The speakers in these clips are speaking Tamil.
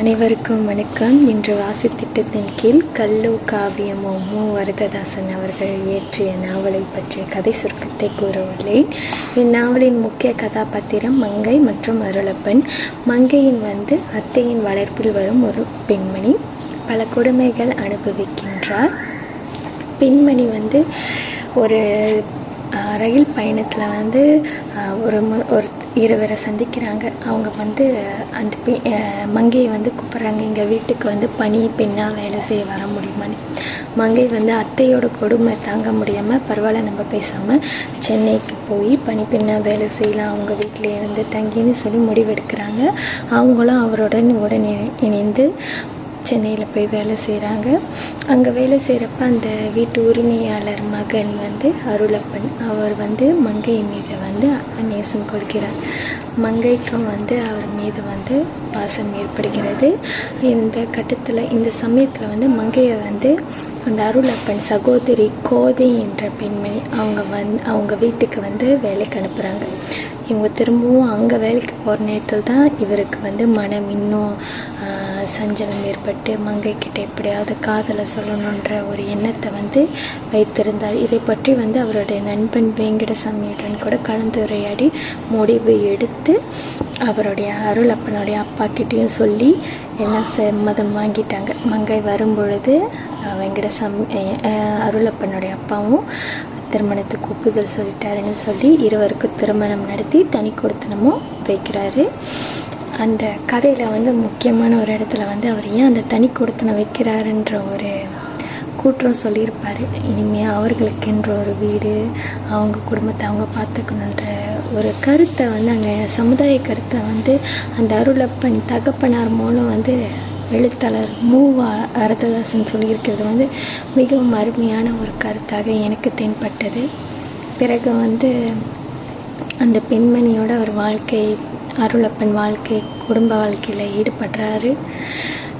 அனைவருக்கும் வணக்கம். இன்று வாசித்திட்டத்தின் கீழ் கல்லு காவியமோ மு. வரததாசன் அவர்கள் இயற்றிய நாவலை பற்றிய கதை சுருக்கத்தை கூற உள்ளேன் இந்நாவலின் முக்கிய கதாபாத்திரம் மங்கை மற்றும் அருளப்பன். மங்கையின் வந்து அத்தையின் வளர்ப்பில் வரும் ஒரு பெண்மணி. பல கொடுமைகள் அனுபவிக்கின்றார். பெண்மணி வந்து ஒரு ரயில் பயணத்தில் வந்து ஒரு மு- ஒரு இருவரை சந்திக்கிறாங்க. அவங்க வந்து அந்த பெ மங்கையை வந்து கூப்பிட்றாங்க. எங்கள் வீட்டுக்கு வந்து பனி பெண்ணாக வேலை செய்ய வர முடியுமான்னு. மங்கை வந்து அத்தையோட கொடுமை தாங்க முடியாமல் பரவாயில்ல நம்ம பேசாமல் சென்னைக்கு போய் பனி பெண்ணாக வேலை செய்யலாம். அவங்க வீட்டில் இருந்து தங்கின்னு சொல்லி முடிவெடுக்கிறாங்க. அவங்களும் அவருடன் உடன் இணை- இணைந்து சென்னையில் போய் வேலை செய்கிறாங்க. அங்கே வேலை செய்கிறப்ப அந்த வீட்டு உரிமையாளர் மகன் வந்து அருளப்பன். அவர் வந்து மங்கை மீது வந்து நேசம் கொள்கிறார் மங்கைக்கும் வந்து அவர் மீது வந்து பாசம் ஏற்படுகிறது. இந்த கட்டத்தில் இந்த சமயத்தில் வந்து மங்கையை வந்து அந்த அருளப்பன் சகோதரி கோதை என்ற பெண்மணி அவங்க வந் அவங்க வீட்டுக்கு வந்து வேலைக்கு அனுப்புகிறாங்க. இவங்க திரும்பவும் அங்கே வேலைக்கு போகிற நேரத்தில் தான் இவருக்கு வந்து மனம் இன்னும் சஞ்சலம் ஏற்பட்டு மங்கை கிட்ட எப்படியாவது காதலை சொல்லணுன்ற ஒரு எண்ணத்தை வந்து வைத்திருந்தார். இதை பற்றி வந்து அவருடைய நண்பன் வேங்கடசாமியுடன் கூட கலந்துரையாடி முடிவு எடுத்து அவருடைய அருள் அப்பனுடைய அப்பா கிட்டேயும் சொல்லி எல்லாம் சம்மதம் வாங்கிட்டாங்க. மங்கை வரும்பொழுது வெங்கடசாமி அருள் அருளப்பனுடைய அப்பாவும் திருமணத்துக்கு ஒப்புதல் சொல்லிட்டாருன்னு சொல்லி இருவருக்கும் திருமணம் நடத்தி தனி கொடுத்தனமும் வைக்கிறாரு. அந்த கதையில் வந்து முக்கியமான ஒரு இடத்துல வந்து அவர் ஏன் அந்த தனி கொடுத்தனை வைக்கிறாருன்ற ஒரு கூற்றம் சொல்லியிருப்பார். இனிமேல் அவர்களுக்கென்ற ஒரு வீடு அவங்க குடும்பத்தை அவங்க பார்த்துக்கணுன்ற ஒரு கருத்தை வந்து அங்கே சமுதாய கருத்தை வந்து அந்த அருளப்பன் தகப்பனார் மூலம் வந்து எழுத்தாளர் மூ. வ- சொல்லியிருக்கிறது வந்து மிகவும் அருமையான ஒரு கருத்தாக எனக்கு தென்பட்டது. பிறகு வந்து அந்த பெண்மணியோட அவர் வாழ்க்கை அருளப்பன் வாழ்க்கை குடும்ப வாழ்க்கையில் ஈடுபடுறாரு.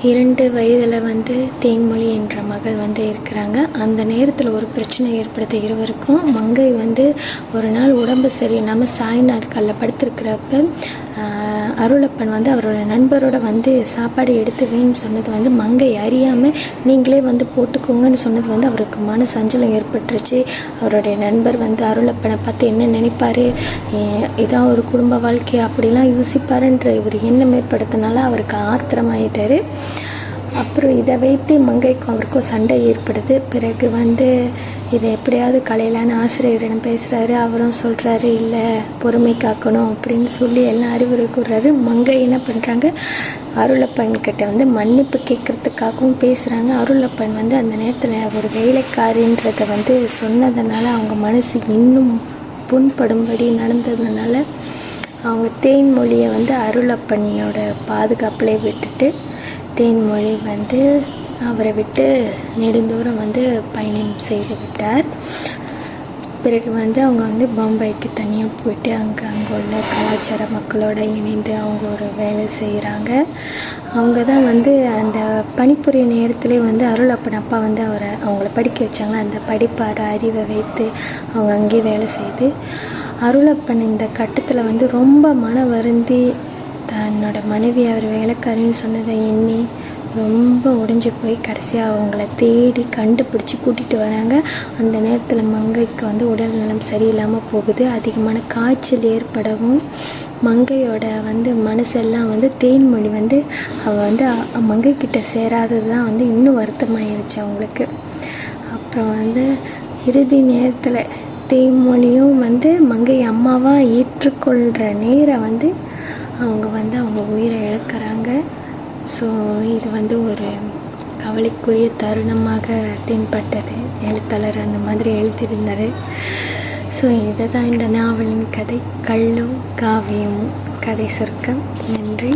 இரண்டு வயதில் வந்து தேன்மொழி என்ற மகள் வந்து இருக்கிறாங்க. அந்த நேரத்தில் ஒரு பிரச்சனை ஏற்படுத்த இருவருக்கும் மங்கை வந்து ஒரு நாள் உடம்பு சரியில்லாமல் சாய் நாட்களில் படுத்திருக்கிறப்ப அருளப்பன் வந்து அவரோட நண்பரோட வந்து சாப்பாடு எடுத்து வேன்னு சொன்னது வந்து மங்கை. அறியாமல் நீங்களே வந்து போட்டுக்கோங்கன்னு சொன்னது வந்து அவருக்கு மன சஞ்சலம் ஏற்பட்டுருச்சு. அவருடைய நண்பர் வந்து அருளப்பனை பார்த்து என்ன நினைப்பார்? இதான் ஒரு குடும்ப வாழ்க்கை அப்படிலாம் யோசிப்பாருன்ற ஒரு எண்ணம் ஏற்படுத்தினால அவருக்கு ஆத்திரமாயிட்டார். அப்புறம் இதை வைத்து மங்கைக்கும் அவருக்கும் சண்டை ஏற்படுது. பிறகு வந்து இதை எப்படியாவது கலையிலான ஆசிரியரிடம் பேசுகிறாரு அவரும் சொல்கிறாரு இல்லை பொறுமை காக்கணும் அப்படின்னு சொல்லி எல்லாம் அறிவுரை கூறுறாரு. மங்கை என்ன பண்ணுறாங்க அருளப்பன் கிட்ட வந்து மன்னிப்பு கேட்குறதுக்காகவும் பேசுகிறாங்க அருளப்பன் வந்து அந்த நேரத்தில் ஒரு வேலைக்காரின்றதை வந்து சொன்னதுனால அவங்க மனசு இன்னும் புண்படும்படி நடந்ததுனால அவங்க தேன்மொழியை வந்து அருளப்பனோட பாதுகாப்பிலே விட்டுட்டு தேன்மொழி வந்து அவரை விட்டு நெடுந்தூரம் வந்து பயணம் செய்து விட்டார். பிறகு வந்து அவங்க வந்து பம்பாய்க்கு தனியாக போயிட்டு அங்கே அங்கே உள்ள கலாச்சார மக்களோட இணைந்து அவங்க ஒரு வேலை செய்கிறாங்க அவங்க தான் வந்து அந்த பணிபுரிய நேரத்துலேயே வந்து அருள் அப்பன் அப்பா வந்து அவரை அவங்கள படிக்க வச்சாங்க. அந்த படிப்பார் அறிவை வைத்து அவங்க அங்கேயே வேலை செய்து அருளப்பன் இந்த கட்டத்தில் வந்து ரொம்ப மன வருந்தி என்னோடய மனைவி அவர் வேலைக்காரின்னு சொன்னதை எண்ணி ரொம்ப உடைஞ்சு போய் கடைசியாக அவங்கள தேடி கண்டுபிடிச்சி கூட்டிகிட்டு வராங்க. அந்த நேரத்தில் மங்கைக்கு வந்து உடல் நலம் சரியில்லாமல் போகுது. அதிகமான காய்ச்சல் ஏற்படவும் மங்கையோட வந்து மனசெல்லாம் வந்து தேன்மொழி வந்து அவள் வந்து மங்கை கிட்ட சேராதது தான் வந்து இன்னும் வருத்தமாயிருச்சு அவங்களுக்கு. அப்புறம் வந்து இறுதி நேரத்தில் தேன்மொழியும் வந்து மங்கை அம்மாவாக ஏற்றுக்கொள்கிற நேரம் வந்து அவங்க வந்து அவங்க உயிரை இழக்கிறாங்க. ஸோ இது வந்து ஒரு கவலைக்குரிய தருணமாக தென்பட்டது. எழுத்தாளர் அந்த மாதிரி எழுதியிருந்தார். ஸோ இதை தான் இந்த நாவலின் கதை. கள்ளும் காவியமும் கதை சுருக்கம். நன்றி.